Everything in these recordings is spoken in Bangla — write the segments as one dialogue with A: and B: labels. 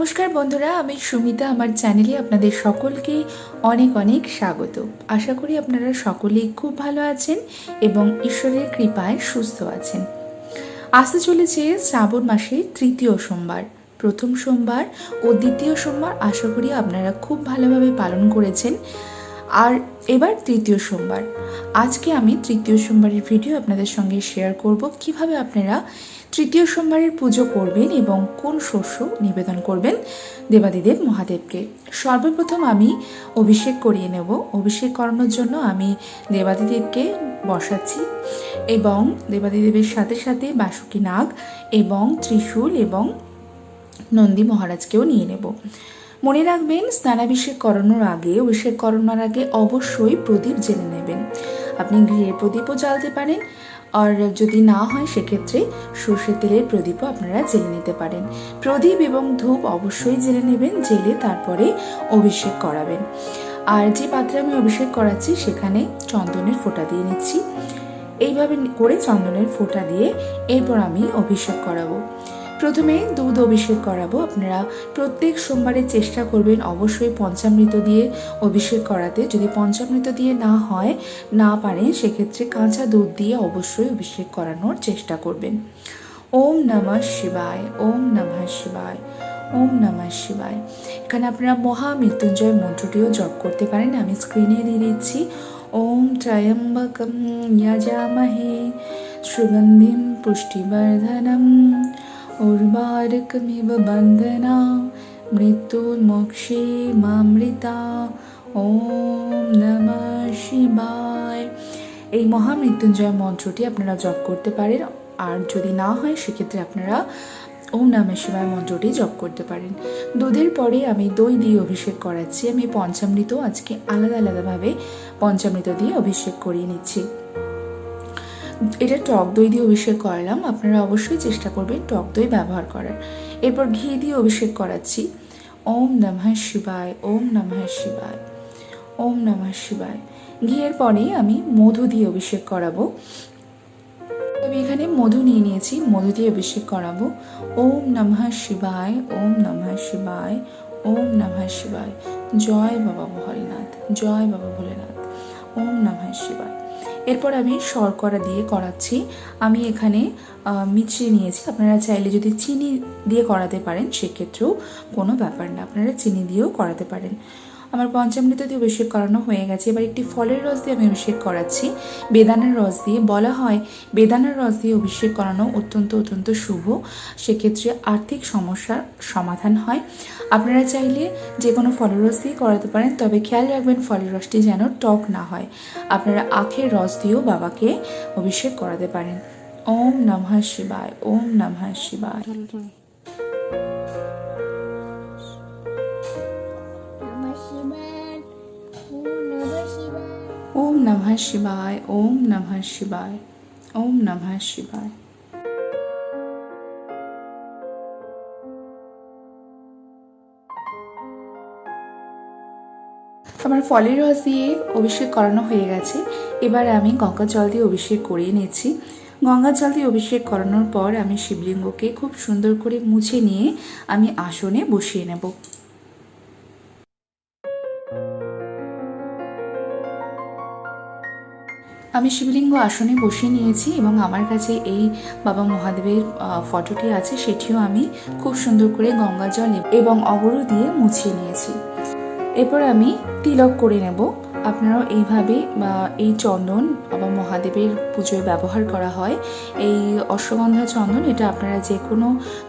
A: নমস্কার বন্ধুরা, আমি সুমিতা। আমার চ্যানেলে আপনাদের সকলকে অনেক অনেক স্বাগত। আশা করি আপনারা সকলেই খুব ভালো আছেন এবং ঈশ্বরের কৃপায় সুস্থ আছেন। আসতে চলেছে শ্রাবণ মাসের তৃতীয় সোমবার। প্রথম সোমবার ও দ্বিতীয় সোমবার আশা করি আপনারা খুব ভালোভাবে পালন করেছেন। আর এবার তৃতীয় সোমবার। আজকে আমি তৃতীয় সোমবারের ভিডিও আপনাদের সঙ্গে শেয়ার করব। কীভাবে আপনারা তৃতীয় সোমবারের পুজো করবেন এবং কোন শস্য নিবেদন করবেন দেবাদিদেব মহাদেবকে। সর্বপ্রথম আমি অভিষেক করিয়ে নেব। অভিষেক করানোর জন্য আমি দেবাদিদেবকে বসাচ্ছি এবং দেবাদিদেবের সাথে সাথে বাসুকি নাগ এবং ত্রিশূল এবং নন্দী মহারাজকেও নিয়ে নেব। মনে রাখবেন, স্নানাভিষেক করানোর আগে, অভিষেক করানোর আগে অবশ্যই প্রদীপ জেনে নেবেন। আপনি গৃহে প্রদীপও জ্বালতে পারেন আর যদি না হয়, সেক্ষেত্রে সর্ষের তেলের প্রদীপও আপনারা জেলে নিতে পারেন। প্রদীপ এবং ধূপ অবশ্যই জেলে নেবেন, জেলে তারপরে অভিষেক করাবেন। আর যে পাত্রে আমি অভিষেক করাচ্ছি, সেখানে চন্দনের ফোঁটা দিয়ে নিচ্ছি। এইভাবে করে চন্দনের ফোঁটা দিয়ে এরপর আমি অভিষেক করাবো। প্রথমে দুধ অভিষেক করাবো। আপনারা প্রত্যেক সোমবারে চেষ্টা করবেন অবশ্যই পঞ্চামৃত দিয়ে অভিষেক করাতে। যদি পঞ্চামৃত দিয়ে না হয়, না পারেন, সেক্ষেত্রে কাঁচা দুধ দিয়ে অবশ্যই অভিষেক করানোর চেষ্টা করবেন। ওম নমঃ শিবায়, ওম নমঃ শিবায়, ওম নমঃ শিবায়। এখানে আপনারা মহামৃত্যুঞ্জয় মন্ত্রটিও জপ করতে পারেন। আমি স্ক্রিনে দিয়ে দিচ্ছি। ওম ত্রয়ম্বকম যজামহে সুগন্ধিম পুষ্টিবর্ধনম উর্বারকমিব বন্দনা মৃত্যুর্মোক্ষে মামৃতা ওম নমঃ শিবায় এই মহামৃত্যুঞ্জয় মন্ত্রটি আপনারা জপ করতে পারেন, আর যদি না হয়, সেক্ষেত্রে আপনারা ওম নমঃ শিবায় মন্ত্রটি জপ করতে পারেন। দুধের পরে আমি দই দিয়ে অভিষেক করাচ্ছি। আমি পঞ্চামৃত আজকে আলাদা আলাদাভাবে পঞ্চামৃত দিয়ে অভিষেক করিয়ে নিচ্ছি। এটা টক দই দিয়ে অভিষেক করালাম। আপনারা অবশ্যই চেষ্টা করবেন টক দই ব্যবহার করার। এরপর ঘি দিয়ে অভিষেক করাচ্ছি। ওম নমঃ শিবায়, ওম নমঃ শিবায়, ওম নমঃ শিবায়। ঘিয়ের পরে আমি মধু দিয়ে অভিষেক করাবো। আমি এখানে মধু নিয়ে নিয়েছি, মধু দিয়ে অভিষেক করাবো। ওম নমঃ শিবায়, ওম নমঃ শিবায়, ওম নমঃ শিবায়। জয় বাবা ভোলেনাথ, জয় বাবা ভোলেনাথ। ওম নমঃ শিবায়। এরপর আমি শর্করা দিয়ে করাচ্ছি। আমি এখানে মিছরি নিয়েছি। আপনারা চাইলে যদি চিনি দিয়ে করাতে পারেন, সেক্ষেত্রেও কোনো ব্যাপার না। আপনারা চিনি দিয়েও করাতে পারেন। আমার পঞ্চামৃত দিয়ে অভিষেক করানো হয়ে গেছে। এবার একটি ফলের রস দিয়ে আমি অভিষেক করাচ্ছি। বেদানার রস দিয়ে বলা হয়, বেদানার রস দিয়ে অভিষেক করানো অত্যন্ত অত্যন্ত শুভ। সেক্ষেত্রে আর্থিক সমস্যার সমাধান হয়। আপনারা চাইলে যে কোনো ফলের রস দিয়ে করাতে পারেন, তবে খেয়াল রাখবেন ফলের রসটি যেন টক না হয়। আপনারা আখের রস দিয়েও বাবাকে অভিষেক করাতে পারেন। ওম নমঃ শিবায়, ওম নমঃ শিবায়। নমঃ শিবায়, ওম নমঃ শিবায়, ওম নমঃ শিবায়। আমার ফলের রস দিয়ে অভিষেক করানো হয়ে গেছে। এবার আমি গঙ্গা জল দিয়ে অভিষেক করিয়ে নিয়েছি গঙ্গা জল দিয়ে অভিষেক করানোর পর আমি শিবলিঙ্গকে খুব সুন্দর করে মুছে নিয়ে আমি আসনে বসিয়ে নেব। আমি শিবলিঙ্গ আসনে বসিয়ে নিয়েছি এবং আমার কাছে এই বাবা মহাদেবের ফটোটি আছে, সেটিও আমি খুব সুন্দর করে গঙ্গা জল এবং অগরু দিয়ে মুছিয়ে নিয়েছি। এরপর আমি তিলক করে নেব। আপনারাও এইভাবে বা এই চন্দন, বাবা মহাদেবের পুজোয় ব্যবহার করা হয়। এই অশ্বগন্ধা চন্দন, এটা আপনারা যে কোনো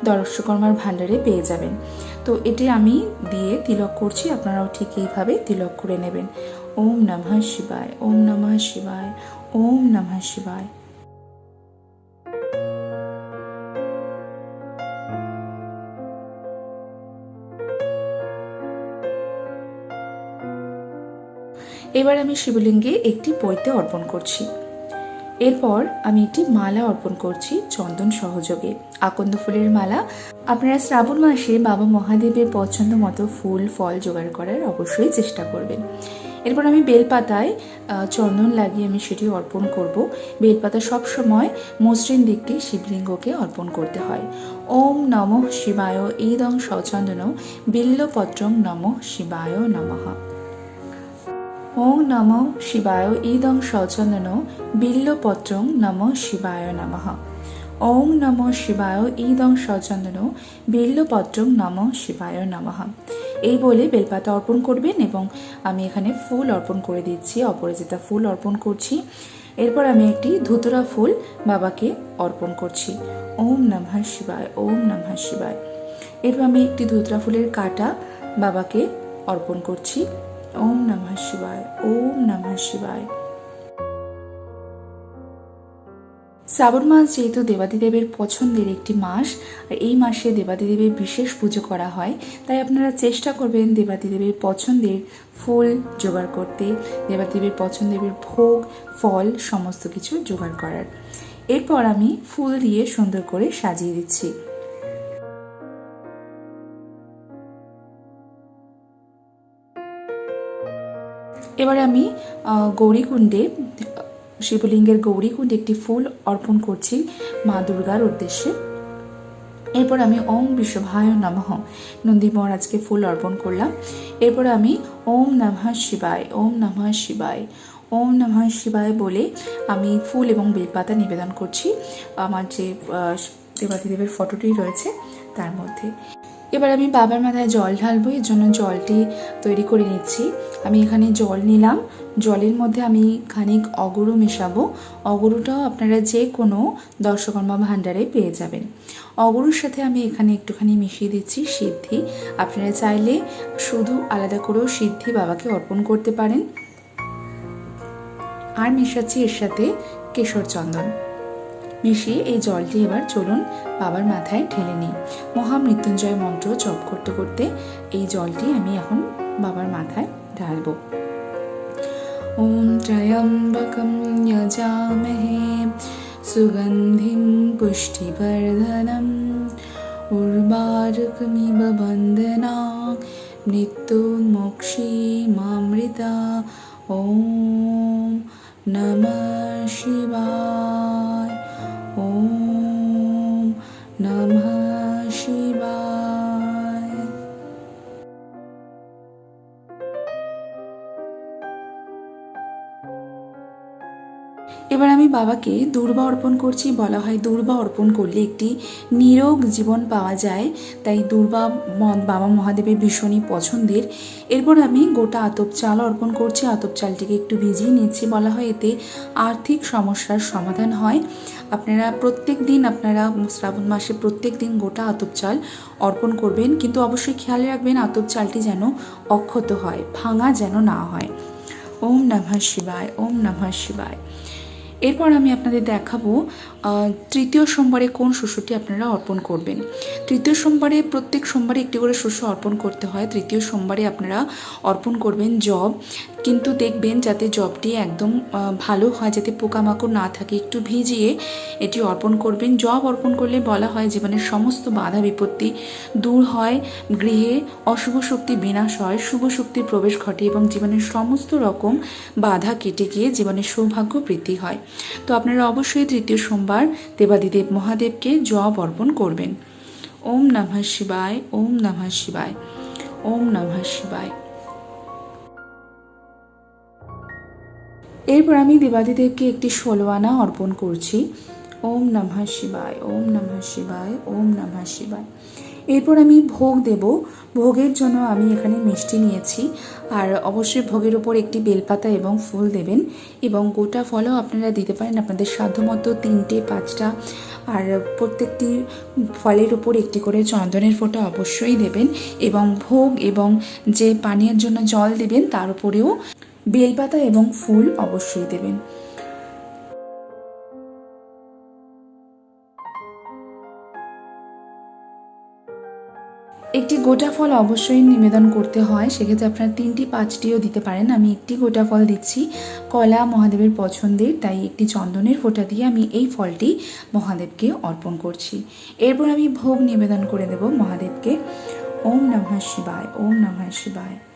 A: দর্শকর্মার ভাণ্ডারে পেয়ে যাবেন। তো এটি আমি দিয়ে তিলক করছি, আপনারাও ঠিক এইভাবে তিলক করে নেবেন। ওম নমঃ শিবায়, ওম নমঃ শিবায় ওম নমঃ শিবায়। এবার আমি শিবলিঙ্গে একটি পৈতে অর্পণ করছি। এরপর আমি একটি মালা অর্পণ করছি চন্দন সহযোগে। আকন্দ ফুলের মালা। আপনারা শ্রাবণ মাসে বাবা মহাদেবের পছন্দ মতো ফুল, ফল জোগাড় করার অবশ্যই চেষ্টা করবেন। এরপর আমি বেলপাতায় চন্দন লাগিয়ে আমি সেটি অর্পণ করব। বেলপাতা সবসময় মসৃণ দিকটি শিবলিঙ্গকে অর্পণ করতে হয়। ওম নমঃ শিবায় ইদং সচন্দন বিল্লপত্রং নমঃ শিবায় নমঃ। ওং নম শিবায় ইদং সচন্দন বিল্লপত্রং নম শিবায় নমঃ। ওং নম শিবায় ইদং সচন্দন বিল্লপত্রং নম শিবায় নমঃ। এই বলে বেলপাতা অর্পণ করবেন এবং আমি এখানে ফুল অর্পণ করে দিচ্ছি অপরাজিতা ফুল অর্পণ করছি। এরপর আমি একটি ধুতরা ফুল বাবাকে অর্পণ করছি। ওম নমঃ শিবায়, ওম নমঃ শিবায়। এরপর আমি একটি ধুতরা ফুলের কাটা বাবাকে অর্পণ করছি। ওম নমঃ শিবায়, ওম নমঃ শিবায়। শ্রাবণ মাস যেহেতু দেবাদিদেবের পছন্দের একটি মাস, আর এই মাসে দেবাদিদেবের বিশেষ পুজো করা হয়, তাই আপনারা চেষ্টা করবেন দেবাদিদেবের পছন্দের ফুল জোগাড় করতে, দেবাদিদেবের পছন্দের ভোগ, ফল, সমস্ত কিছু জোগাড় করার। এরপর আমি ফুল দিয়ে সুন্দর করে সাজিয়ে দিচ্ছি। এবারে আমি গৌরীকুণ্ডে শিবলিঙ্গের গৌরীকুণ্ডে একটি ফুল অর্পণ করছি মা দুর্গার উদ্দেশ্যে। এরপর আমি ওম বিশ্বভায় নমঃ। নন্দী মহারাজকে ফুল অর্পণ করলাম। এরপর আমি ওম নমঃ শিবায়, ওম নমঃ শিবায়, ওম নমঃ শিবায় বলে আমি ফুল এবং বেলপাতা নিবেদন করছি। আমার যে দেবাদিদেবের ফটোটি রয়েছে তার মধ্যে। এবার আমি বাবার মাথায় জল ঢালবো, এর জন্য জলটি তৈরি করে নিচ্ছি। আমি এখানে জল নিলাম। জলের মধ্যে আমি খানিক অগরু মেশাবো। অগরুটাও আপনারা যে কোনো দর্শকর্মা ভাণ্ডারে পেয়ে যাবেন। অগরুর সাথে আমি এখানে একটুখানি মিশিয়ে দিচ্ছি সিদ্ধি। আপনারা চাইলে শুধু আলাদা করেও সিদ্ধি বাবাকে অর্পণ করতে পারেন। আর মেশাচ্ছি এর সাথে কেশর চন্দন মিশিয়ে এই জলটি এবার চলুন বাবার মাথায় ঢেলে নিই। মহামৃত্যুঞ্জয় মন্ত্র জপ করতে করতে এই জলটি আমি এখন বাবার মাথায় ঢালবো। ওম ত্রয়ম্বকম যজামহে সুগন্ধিম পুষ্টিবর্ধনম উর্বারকমিব বন্দনা মৃত্যুমোক্ষীমামৃতা ওম নমঃ শিবায়। নমঃ এবার আমি বাবাকে দুর্বা অর্পণ করছি। বলা হয় দুর্বা অর্পণ করলে একটি নিরোগ জীবন পাওয়া যায়। তাই দুর্বা ম- বাবা মহাদেবের ভীষণই পছন্দের। এরপর আমি গোটা আতপ চাল অর্পণ করছি। আতপ চালটিকে একটু ভিজিয়ে নিচ্ছি। বলা হয় এতে আর্থিক সমস্যার সমাধান হয়। আপনারা প্রত্যেক দিন আপনারা শ্রাবণ মাসে প্রত্যেক দিন গোটা আতপ চাল অর্পণ করবেন। কিন্তু অবশ্যই খেয়াল রাখবেন, আতপ চালটি যেন অক্ষত হয়, ভাঙা যেন না হয়। ওম নমঃ শিবায়, ওম নমঃ শিবায়। এরপর আমি আপনাদের দেখাবো তৃতীয় সোমবারে কোন শস্যটি আপনারা অর্পণ করবেন। তৃতীয় সোমবারে, প্রত্যেক সোমবারে একটি করে শস্য অর্পণ করতে হয়। তৃতীয় সোমবারে আপনারা অর্পণ করবেন জব। কিন্তু দেখবেন যাতে জবটি একদম ভালো হয়, যাতে পোকামাকড় না থাকে, একটু ভিজিয়ে এটি অর্পণ করবেন। জব অর্পণ করলে বলা হয় জীবনের সমস্ত বাধা বিপত্তি দূর হয়, গৃহে অশুভ শক্তি বিনাশ হয়, শুভ শক্তির প্রবেশ ঘটে এবং জীবনের সমস্ত রকম বাধা কেটে গিয়ে জীবনের সৌভাগ্য বৃদ্ধি হয়। তো আপনারা অবশ্যই তৃতীয় সোমবার দেবাদিদেব মহাদেবকে জব অর্পণ করবেন। ওম নমঃ শিবায়, ওম নমঃ শিবায়, ওম নমঃ শিবায়। এরপর আমি দেবাদিদেবকে একটি ষোলো আনা অর্পণ করছি। ওম নমঃ শিবায়, ওম নমঃ শিবায়, ওম নমঃ শিবায়। এরপর আমি ভোগ দেব। ভোগের জন্য আমি এখানে মিষ্টি নিয়েছি। আর অবশ্যই ভোগের ওপর একটি বেলপাতা এবং ফুল দেবেন। এবং গোটা ফলও আপনারা দিতে পারেন আপনাদের সাধ্যমতো তিনটে, পাঁচটা, আর প্রত্যেকটি ফলের উপর একটি করে চন্দনের ফোঁটা অবশ্যই দেবেন। এবং ভোগ এবং যে পানীয়ের জন্য জল দেবেন, তার উপরেও বেলপাতা এবং ফুল অবশ্যই দেবেন। একটি গোটা ফল অবশ্যই নিবেদন করতে হয়। সেক্ষেত্রে আপনারা তিনটি পাঁচটিও দিতে পারেন। আমি একটি গোটা ফল দিচ্ছি কলা মহাদেবের পছন্দের, তাই একটি চন্দনের ফোঁটা দিয়ে আমি এই ফলটি মহাদেবকে অর্পণ করছি। এরপর আমি ভোগ নিবেদন করে দেব মহাদেবকে। ওম নমঃ শিবায়, ওম নমঃ শিবায়।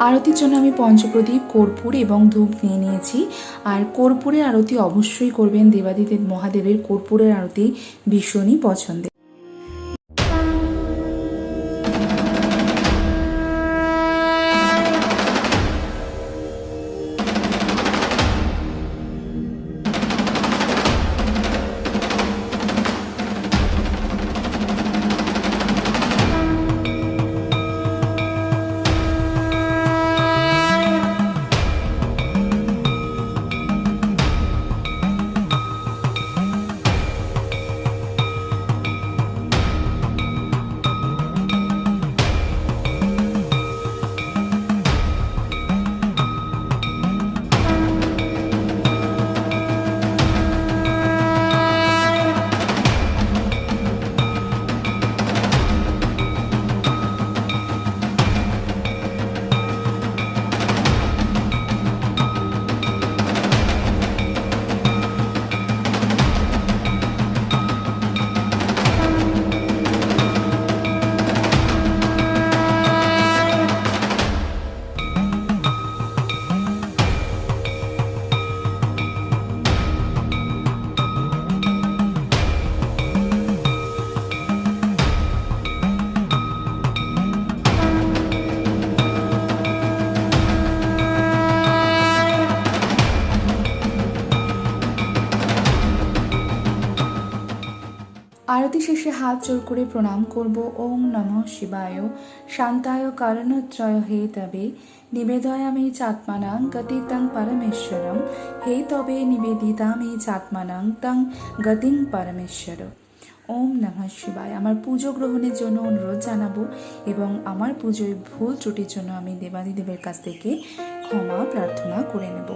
A: আরতির জন্য আমি পঞ্চপ্রদীপ, কর্পূর এবং ধূপ নিয়ে নিয়েছি। আর কর্পূরের আরতি অবশ্যই করবেন দেবাদিদেব মহাদেবের। কর্পূরের আরতি ভীষণই পছন্দের। শেষে হাত জোর করে প্রণাম করব। ওম নমঃ শিবায়। শান্তায় কারণত্রয় হে তবে। নিবেদয়ামি চাত্মানাং গতিতং পরমেশ্বরম। হে তবে নিবেদিতামি চাত্মানাং তং গতিং পরমেশ্বর। ওম নমঃ শিবায়। আমার পুজো গ্রহণের জন্য অনুরোধ জানাব এবং আমার পুজোয় ভুল ত্রুটির জন্য আমি দেবাদিদেবের কাছ থেকে ক্ষমা প্রার্থনা করে নেব।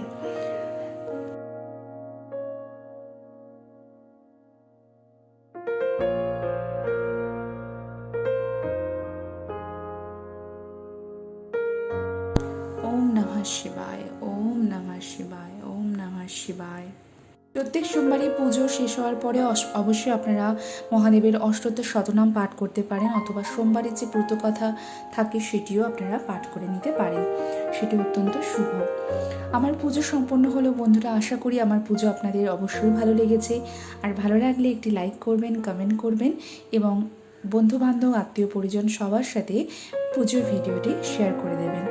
A: সোমবারই পুজো শেষ হওয়ার পরে অবশ্যই আপনারা মহাদেবের অষ্টোত্তর শতনাম পাঠ করতে পারেন অথবা সোমবারের যে ব্রতকথা থাকে সেটিও আপনারা পাঠ করে নিতে পারেন। সেটি অত্যন্ত শুভ। আমার পুজো সম্পন্ন হলো বন্ধুরা, আশা করি আমার পুজো আপনাদের অবশ্যই ভালো লেগেছে। আর ভালো লাগলে একটি লাইক করবেন, কমেন্ট করবেন এবং বন্ধু বান্ধব আত্মীয় পরিজন সবার সাথে পুজোর ভিডিওটি শেয়ার করে দেবেন।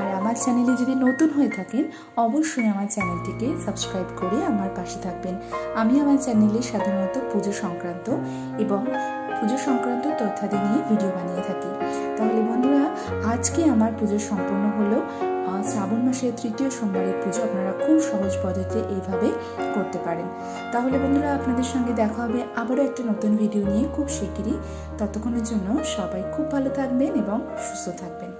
A: আর আমার চ্যানেলে যদি নতুন হয়ে থাকেন, অবশ্যই আমার চ্যানেলটিকে সাবস্ক্রাইব করে আমার পাশে থাকবেন। আমি আমার চ্যানেলে সাধারণত পুজো সংক্রান্ত এবং পুজো সংক্রান্ত তথ্যাদি নিয়ে ভিডিও বানিয়ে থাকি। তাহলে বন্ধুরা, আজকে আমার পুজো সম্পন্ন হলো। শ্রাবণ মাসের তৃতীয় সোমবারের পুজো আপনারা খুব সহজ পদ্ধতিতে এইভাবে করতে পারেন। তাহলে বন্ধুরা, আপনাদের সঙ্গে দেখা হবে আবারও একটা নতুন ভিডিও নিয়ে খুব শিগগিরই। ততক্ষণের জন্য সবাই খুব ভালো থাকবেন এবং সুস্থ থাকবেন।